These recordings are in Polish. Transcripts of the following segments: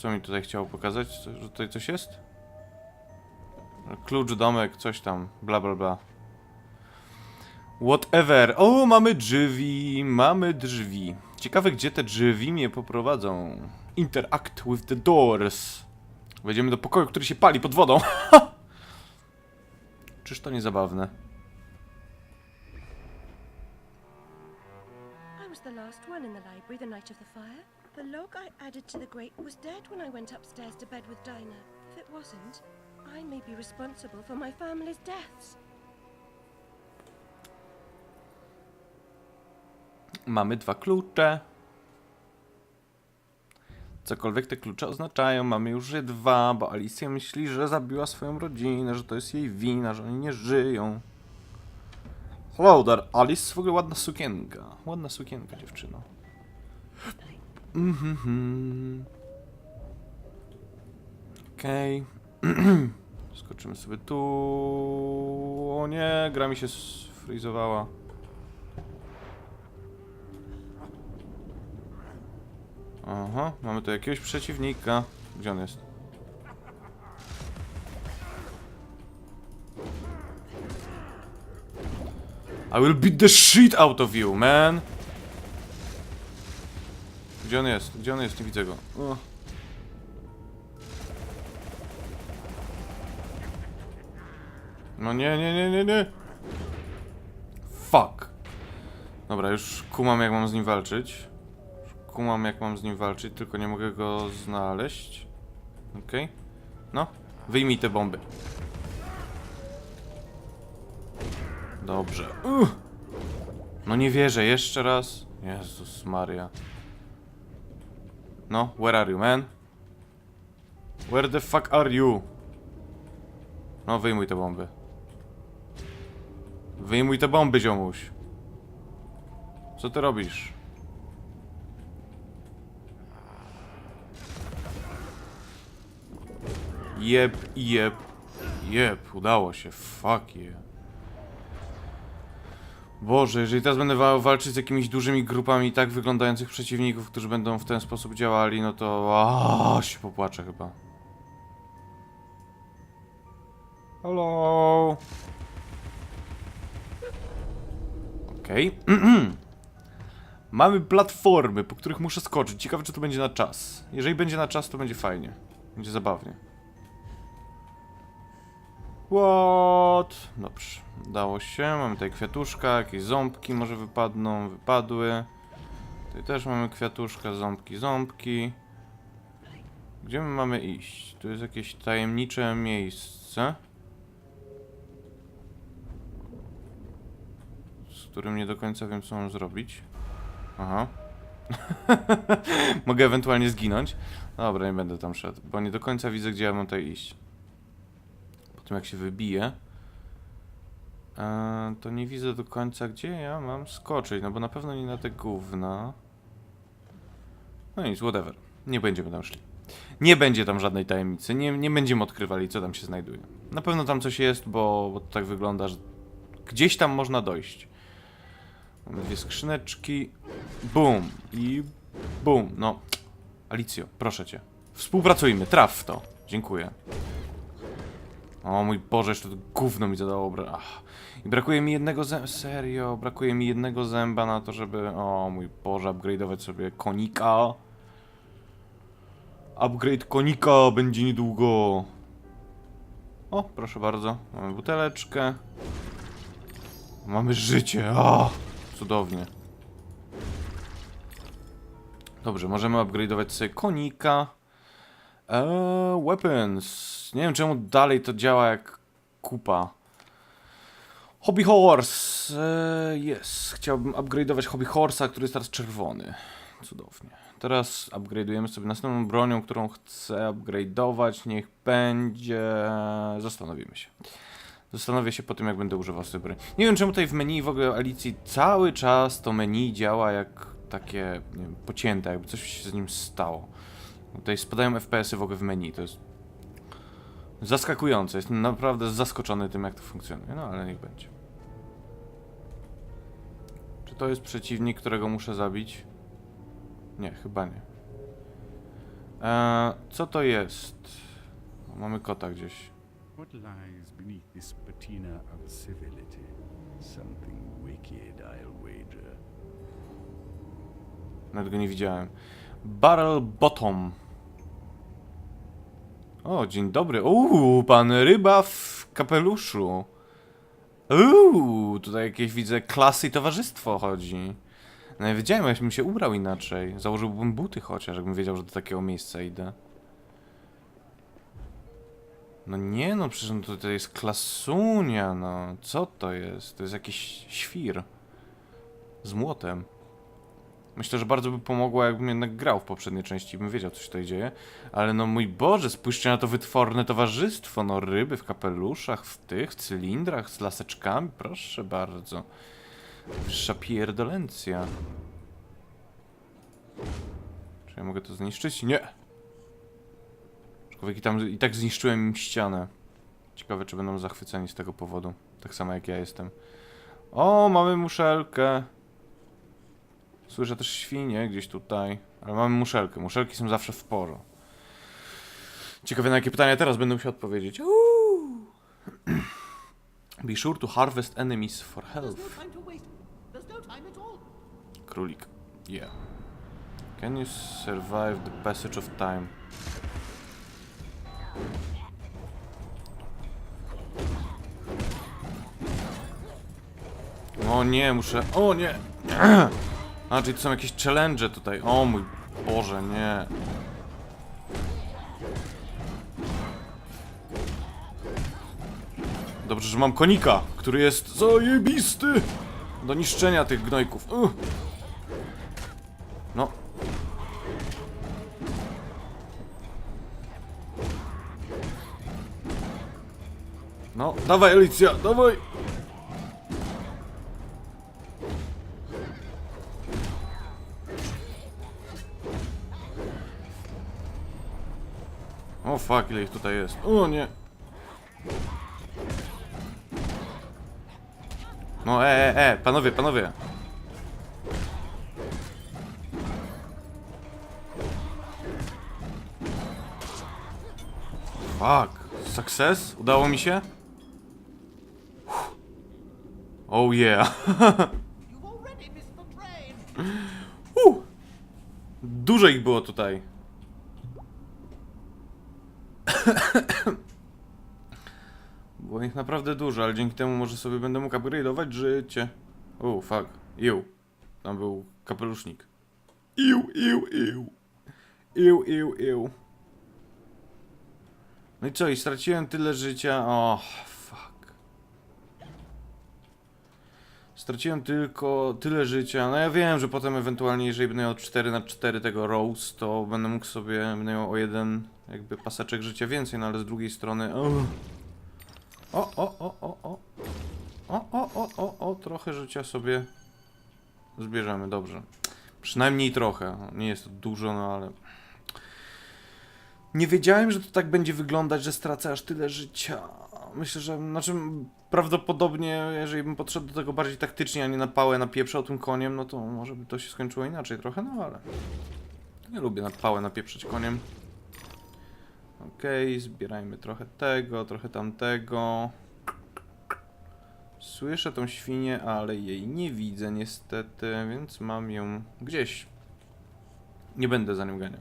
Co mi tutaj chciało pokazać? Że tutaj coś jest? Klucz, domek, coś tam, bla bla bla. Whatever. O, mamy drzwi, mamy drzwi. Ciekawe, gdzie te drzwi mnie poprowadzą. Interact with the doors. Wejdziemy do pokoju, który się pali pod wodą. Czyż to nie zabawne? I was the last one in the library the night of the fire. The log I added to the grate was dead when I went upstairs to bed with Dinah. If it wasn't, I may be responsible for my family's deaths. Mamy dwa klucze. Cokolwiek te klucze oznaczają, mamy już je dwa, bo Alicja myśli, że zabiła swoją rodzinę, że to jest jej wina, że oni nie żyją. Hello there, Alice. W ogóle ładna sukienka. Ładna sukienka, dziewczyno. Mhm. Okej. Skoczymy sobie tu. O nie, gra mi się sfrizowała. Aha, mamy tu jakiegoś przeciwnika. Gdzie on jest? I will beat the shit out of you, man! Gdzie on jest? Gdzie on jest? Nie widzę go. O. No nie, nie, nie, nie, nie! Fuck! Dobra, już kumam jak mam z nim walczyć. Kumam jak mam z nim walczyć, tylko nie mogę go znaleźć. Okej. No, wyjmij te bomby. Dobrze. Uch. No nie wierzę, jeszcze raz. Jezus Maria. No, where are you, man? Where the fuck are you? No, wyjmuj te bomby. Wyjmuj te bomby, ziomuś. Co ty robisz? Jeb, jeb, jeb, udało się, fuck je. Boże, jeżeli teraz będę wa- walczyć z jakimiś dużymi grupami tak wyglądających przeciwników, którzy będą w ten sposób działali, no to aaa, się popłaczę chyba. Hello. Okej. Mamy platformy, po których muszę skoczyć. Ciekawe, czy to będzie na czas. Jeżeli będzie na czas, to będzie fajnie. Będzie zabawnie. What? Dobrze, udało się. Mamy tutaj kwiatuszka, jakieś ząbki może wypadną, wypadły. Tutaj też mamy kwiatuszka, ząbki, ząbki. Gdzie my mamy iść? Tu jest jakieś tajemnicze miejsce. Z którym nie do końca wiem, co mam zrobić. Aha. Mogę ewentualnie zginąć. Dobra, nie będę tam szedł, bo nie do końca widzę, gdzie ja mam tutaj iść tym jak się wybije, e, to nie widzę do końca, gdzie ja mam skoczyć, no bo na pewno nie na te gówna. No nic, whatever. Nie będziemy tam szli. Nie będzie tam żadnej tajemnicy, nie, nie będziemy odkrywali, co tam się znajduje. Na pewno tam coś jest, bo, bo to tak wygląda, że gdzieś tam można dojść. Mamy dwie skrzyneczki. Bum i bum. No, Alicjo, proszę cię. Współpracujmy, traf to. Dziękuję. O mój Boże, jeszcze to gówno mi zadało. Ach. I brakuje mi jednego zęba, serio, brakuje mi jednego zęba na to, żeby, o mój Boże, upgrade'ować sobie konika. Upgrade konika będzie niedługo. O, proszę bardzo, mamy buteleczkę. Mamy życie, o, cudownie. Dobrze, możemy upgrade'ować sobie konika. Eee, weapons. Nie wiem czemu dalej to działa jak kupa. Hobby Horse. Eee, jest. Chciałbym upgrade'ować Hobby Horse'a, który jest teraz czerwony. Cudownie. Teraz upgrade'ujemy sobie następną bronią, którą chcę upgrade'ować. Niech będzie... Zastanowimy się. Zastanowię się po tym, jak będę używał sobie broni. Nie wiem, czemu tutaj w menu w ogóle Alicji cały czas to menu działa jak takie, wiem, pocięte, jakby coś się z nim stało. Tutaj spadają FPS-y w ogóle w menu, to jest zaskakujące. Jestem naprawdę zaskoczony tym, jak to funkcjonuje, no ale niech będzie. Czy to jest przeciwnik, którego muszę zabić? Nie, chyba nie. Eee, co to jest? Mamy kota gdzieś. What lies beneath this patina of civility? Something wicked, I'll wager. Nawet go nie widziałem. Barrel Bottom. O, dzień dobry. Uuu, pan ryba w kapeluszu. Uuu, tutaj jakieś widzę klasy i towarzystwo chodzi. No nie wiedziałem, jakbym się ubrał inaczej. Założyłbym buty chociaż, jakbym wiedział, że do takiego miejsca idę. No nie no, przecież no to jest klasunia, no. Co to jest? To jest jakiś świr. Z młotem. Myślę, że bardzo by pomogło, jakbym jednak grał w poprzedniej części, bym wiedział, co się tutaj dzieje. Ale no mój Boże, spójrzcie na to wytworne towarzystwo. No ryby w kapeluszach, w tych, cylindrach, z laseczkami, proszę bardzo. Wyższa pierdolencja. Czy ja mogę to zniszczyć? Nie! Człowiek i tam i tak zniszczyłem im ścianę. Ciekawe, czy będą zachwyceni z tego powodu. Tak samo jak ja jestem. O, mamy muszelkę. Słyszę też świnie gdzieś tutaj, ale mamy muszelkę. Muszelki są zawsze w porze. Ciekawe na jakie pytania teraz będę musiał odpowiedzieć. Uuu. Be sure to harvest enemies for health. no no. Królik. Yeah. Can you survive the passage of time? O nie, muszę... O nie! A, czyli to są jakieś challenge tutaj. O mój Boże, nie. Dobrze, że mam konika, który jest zajebisty do niszczenia tych gnojków. Uch. No. No, dawaj Alicja, dawaj! Fuck, ile ich tutaj jest. O nie. No, e, e, e, panowie, panowie. Fuck. Success? Udało mi się? Uff. Oh yeah. Uh. Dużo ich było tutaj. Było ich naprawdę dużo, ale dzięki temu może sobie będę mógł upgrade'ować życie. Oh, fuck. Iu. Tam był kapelusznik. Iu, iu, iu. Iu, iu, iu. No i co, i straciłem tyle życia. O, fuck. Straciłem tylko tyle życia. No ja wiem, że potem ewentualnie, jeżeli będę miał 4 na 4 tego Rose, to będę mógł sobie, będę miał o jeden jakby paseczek życia więcej, no ale z drugiej strony... O, o, o, o, o, o. O, o, o, o, trochę życia sobie zbierzemy, dobrze. Przynajmniej trochę. Nie jest to dużo, no ale... Nie wiedziałem, że to tak będzie wyglądać, że stracę aż tyle życia. Myślę, że znaczy prawdopodobnie, jeżeli bym podszedł do tego bardziej taktycznie, a nie na pałę napieprzał tym koniem, no to może by to się skończyło inaczej trochę, no ale nie lubię na pałę napieprzeć koniem. Okej, zbierajmy trochę tego, trochę tamtego. Słyszę tą świnię, ale jej nie widzę niestety, więc mam ją gdzieś. Nie będę za nią ganiał.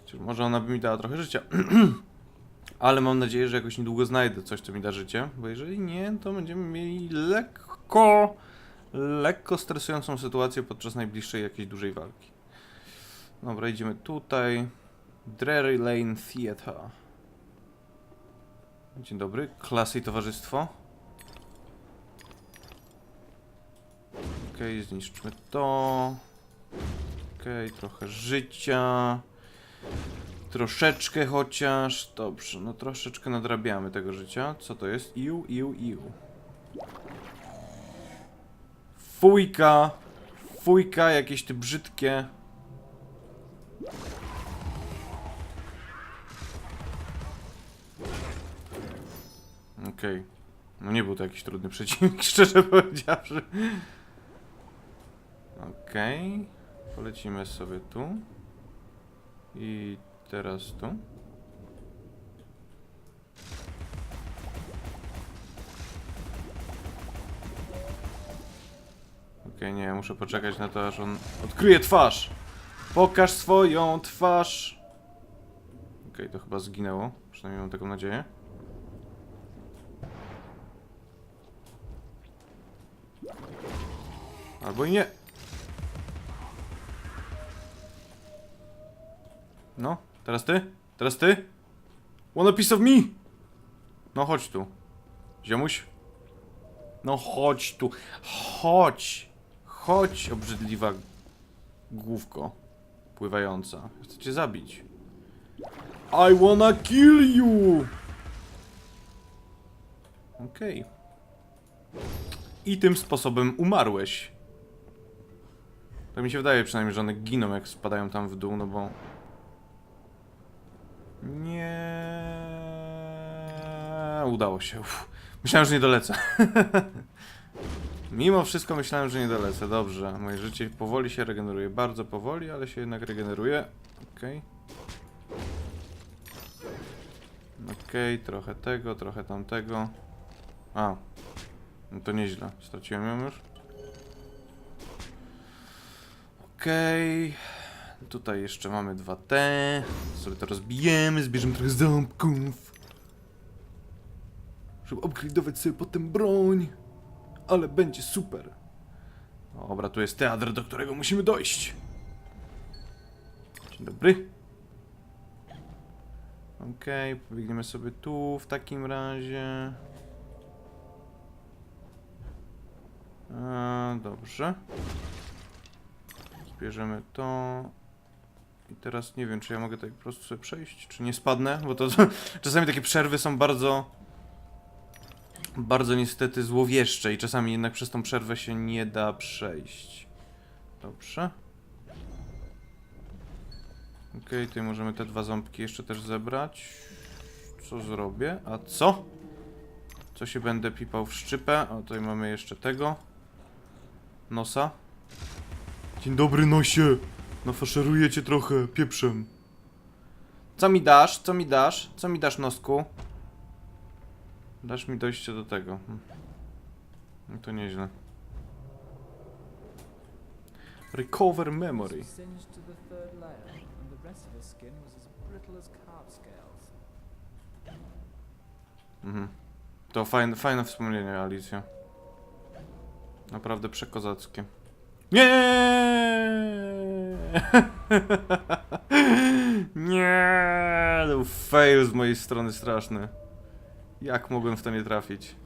Chociaż może ona by mi dała trochę życia. Ale mam nadzieję, że jakoś niedługo znajdę coś, co mi da życie, bo jeżeli nie, to będziemy mieli lekko, lekko stresującą sytuację podczas najbliższej jakiejś dużej walki. Dobra, idziemy tutaj. Drury Lane Theatre. Dzień dobry, klasy i towarzystwo. Okej, zniszczmy to. Okej, trochę życia. Troszeczkę chociaż. Dobrze, no troszeczkę nadrabiamy tego życia. Co to jest? Iu, iu, iu. Fujka. Fujka, jakieś ty brzydkie. Okej. No nie był to jakiś trudny przeciwnik, szczerze powiedziawszy. Okej. Polecimy sobie tu. I teraz tu. Okej, nie, muszę poczekać na to, aż on odkryje twarz. Pokaż swoją twarz. Okej, to chyba zginęło. Przynajmniej mam taką nadzieję. Albo i nie. No, teraz ty? Teraz ty? A piece of me? No chodź tu. Ziomuś? No chodź tu. Chodź. Chodź, obrzydliwa główko. Pływająca. Chcę cię zabić. I wanna kill you! Okej. I tym sposobem umarłeś. Tak mi się wydaje przynajmniej, że one giną jak spadają tam w dół, no bo... Nie... Udało się. Uff. Myślałem, że nie dolecę. Mimo wszystko myślałem, że nie dolecę. Dobrze, moje życie powoli się regeneruje. Bardzo powoli, ale się jednak regeneruje. Okej. Okej, trochę tego, trochę tamtego. A. No to nieźle. Straciłem ją już. Okej. Tutaj jeszcze mamy 2T. Sobie to rozbijemy, zbierzemy trochę ząbków. Żeby upgrade'ować sobie potem broń. Ale będzie super. Dobra, tu jest teatr, do którego musimy dojść. Dzień dobry. Okej, pobiegniemy sobie tu w takim razie. E, dobrze. Zbierzemy to. I teraz nie wiem, czy ja mogę tak po prostu sobie przejść, czy nie spadnę, bo to czasami takie przerwy są bardzo bardzo niestety złowieszcze i czasami jednak przez tą przerwę się nie da przejść. Dobrze. Okej, tutaj możemy te dwa ząbki jeszcze też zebrać. Co zrobię? A co? Co się będę pipał w szczypę? O, tutaj mamy jeszcze tego. Nosa. Dzień dobry, nosie. Nafaszeruję cię trochę pieprzem. Co mi dasz? Co mi dasz? Co mi dasz, nosku? Dasz mi dojście do tego. Hm. No to nieźle. Recover memory. Mhm. To fajne, fajne wspomnienie, Alicja. Naprawdę przekozackie. Nie! Nie! To był fail z mojej strony straszny. Jak mogłem w to nie trafić?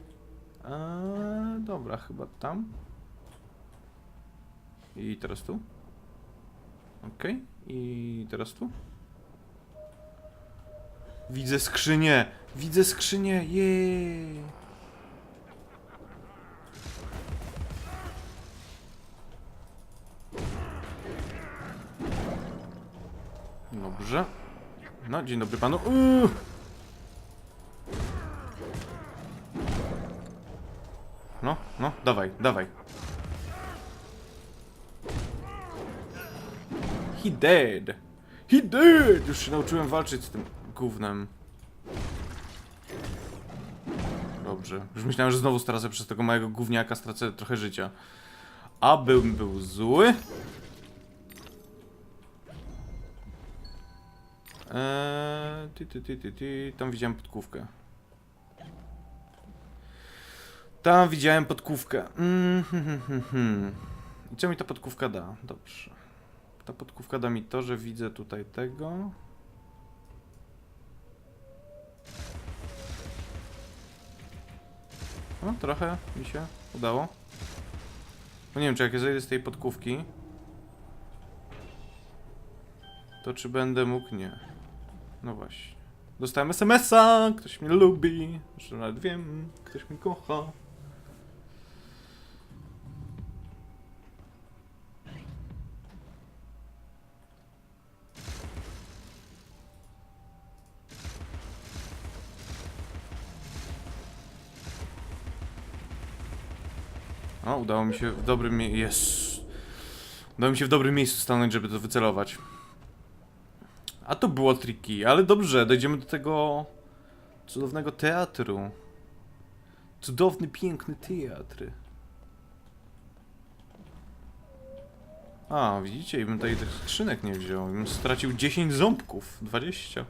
Eee, dobra, chyba tam. I teraz tu. Okej. I teraz tu. Widzę skrzynię! Widzę skrzynię! Jej! Dobrze. No, dzień dobry panu. Uuu. No, no, dawaj, dawaj. He dead. He dead! Już się nauczyłem walczyć z tym gównem. Dobrze. Już myślałem, że znowu stracę przez tego małego gówniaka, stracę trochę życia. Abym był zły. Ty, ty, ty, ty, ty. Tam widziałem podkówkę. Tam widziałem podkówkę. Mm, hmm, hmm, hmm, hmm. I co mi ta podkówka da? Dobrze. Ta podkówka da mi to, że widzę tutaj tego. No, trochę mi się udało. No nie wiem, czy jak ja zejdę z tej podkówki, to czy będę mógł? Nie. No właśnie. Dostałem SMS-a, ktoś mnie lubi, że nawet wiem, ktoś mnie kocha. O, udało mi się w dobrym miejscu. Yes. Udało mi się w dobrym miejscu stanąć, żeby to wycelować. A to było tricky, ale dobrze, dojdziemy do tego cudownego teatru. Cudowny, piękny teatr. A, widzicie, i bym tutaj tych skrzynek nie wziął. Bym stracił 10 ząbków. 20.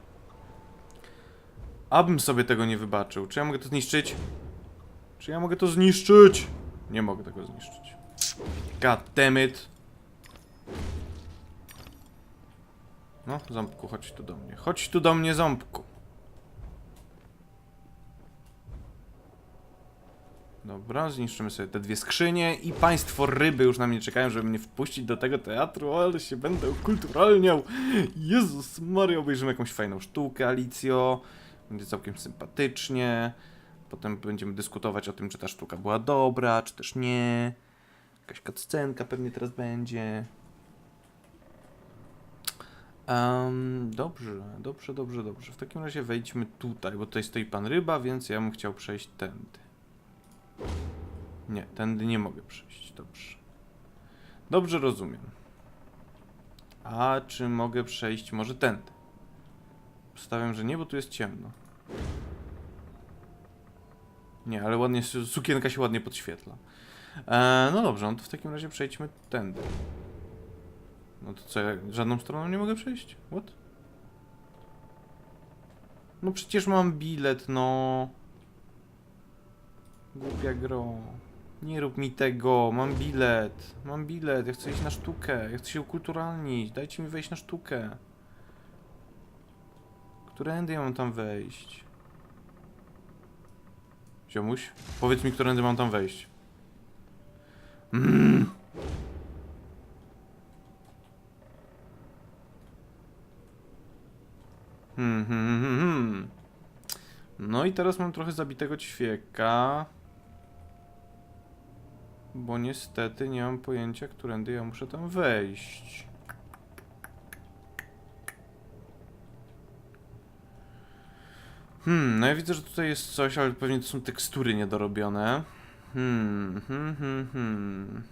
Abym sobie tego nie wybaczył. Czy ja mogę to zniszczyć? Czy ja mogę to zniszczyć? Nie mogę tego zniszczyć. God damn it. No, ząbku, chodź tu do mnie. Chodź tu do mnie, ząbku. Dobra, zniszczymy sobie te dwie skrzynie i państwo ryby już na mnie czekają, żeby mnie wpuścić do tego teatru, ale się będę ukulturalniał. Jezus Maria, obejrzymy jakąś fajną sztukę, Alicjo. Będzie całkiem sympatycznie. Potem będziemy dyskutować o tym, czy ta sztuka była dobra, czy też nie. Jakaś cutscenka pewnie teraz będzie. Em, dobrze, dobrze, dobrze, dobrze. W takim razie wejdźmy tutaj, bo tutaj stoi pan ryba, więc ja bym chciał przejść tędy. Nie, tędy nie mogę przejść. Dobrze. Dobrze rozumiem. A czy mogę przejść może tędy? Stawiam, że nie, bo tu jest ciemno. Nie, ale ładnie, su- sukienka się ładnie podświetla. E, no dobrze, no to w takim razie przejdźmy tędy. No to co, ja żadną stroną nie mogę przejść? What? No przecież mam bilet, no. Głupia gro. Nie rób mi tego, mam bilet. Mam bilet, ja chcę iść na sztukę, ja chcę się ukulturalnić, dajcie mi wejść na sztukę. Którędy ja mam tam wejść? Ziomuś, powiedz mi, którędy mam tam wejść. Mm. Hmm, hmm, hmm. No i teraz mam trochę zabitego ćwieka. Bo niestety nie mam pojęcia, którędy ja muszę tam wejść. Hmm, no ja widzę, że tutaj jest coś, ale pewnie to są tekstury niedorobione. Hmm, hmm, hmm, hmm.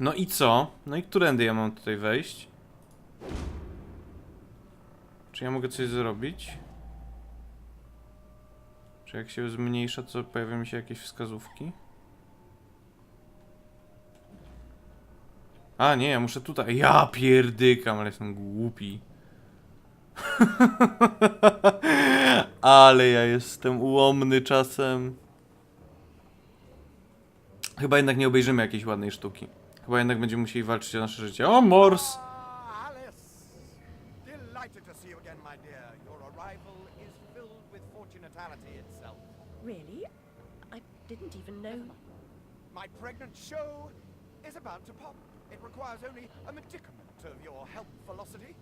No i co? No i którędy ja mam tutaj wejść? Czy ja mogę coś zrobić? Czy jak się zmniejsza, to pojawią mi się jakieś wskazówki? A nie, ja muszę tutaj. Ja pierdykam, ale jestem głupi. ale ja jestem ułomny czasem. Chyba jednak nie obejrzymy jakiejś ładnej sztuki. Chyba jednak będziemy musieli walczyć o nasze życie. O, Mors! My pregnant show is about to pop. It requires only a medicament of your health velocity.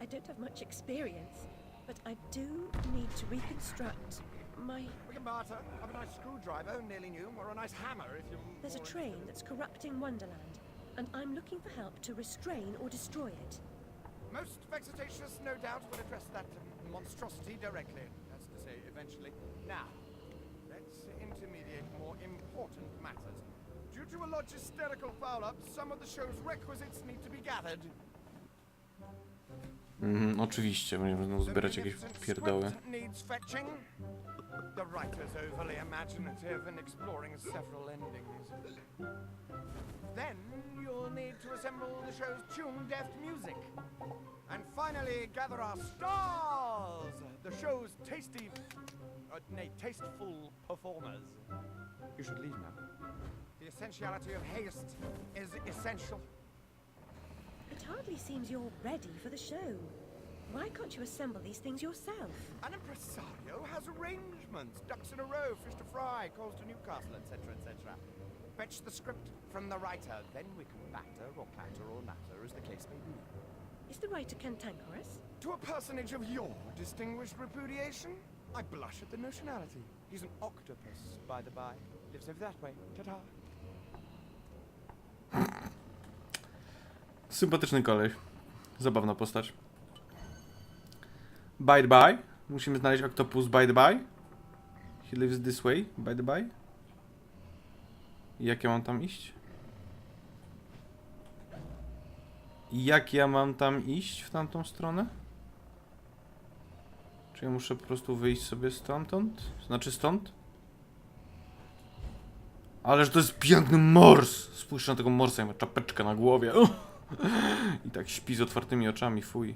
I- don't have much experience, but I do need to reconstruct my. We can barter. Have a nice screwdriver, nearly new, or a nice hammer if you. There's a train that's corrupting Wonderland, and I'm looking for help to restrain or destroy it. Most vexatious, no doubt, will address that monstrosity directly. That's to say, eventually. Now, intermediate more important matters. Due to a logisterical foul-up, some of the show's requisites need to be gathered. Mhm, oczywiście, będziemy znowu zbierać jakieś pierdoły. script needs fetching. The writer's overly imaginative and exploring several endings. Then you'll need to assemble the show's tune-deft music. And finally, gather our stars! The show's tasty, uh, nay, tasteful performers. You should leave now. The essentiality of haste is essential. It hardly seems you're ready for the show. Why can't you assemble these things yourself? An impresario has arrangements, ducks in a row, fish to fry, calls to Newcastle, etc., etc. Fetch the script from the writer, then we can batter or clatter or natter, as the case may be. Is the writer cantankerous? To a personage of your distinguished repudiation, I blush at the notionality. He's an octopus, by the by. Lives over that way. Ta-ta. Sympatyczny koleś. Zabawna postać. By the by. Musimy znaleźć Octopus by the by. He lives this way, by the by. Jak ja mam tam iść? I jak ja mam tam iść w tamtą stronę? Czy ja muszę po prostu wyjść sobie stamtąd? Znaczy stąd? Ależ to jest piękny mors! Spójrz na tego morsa, ma czapeczkę na głowie. I tak śpi z otwartymi oczami, fuj.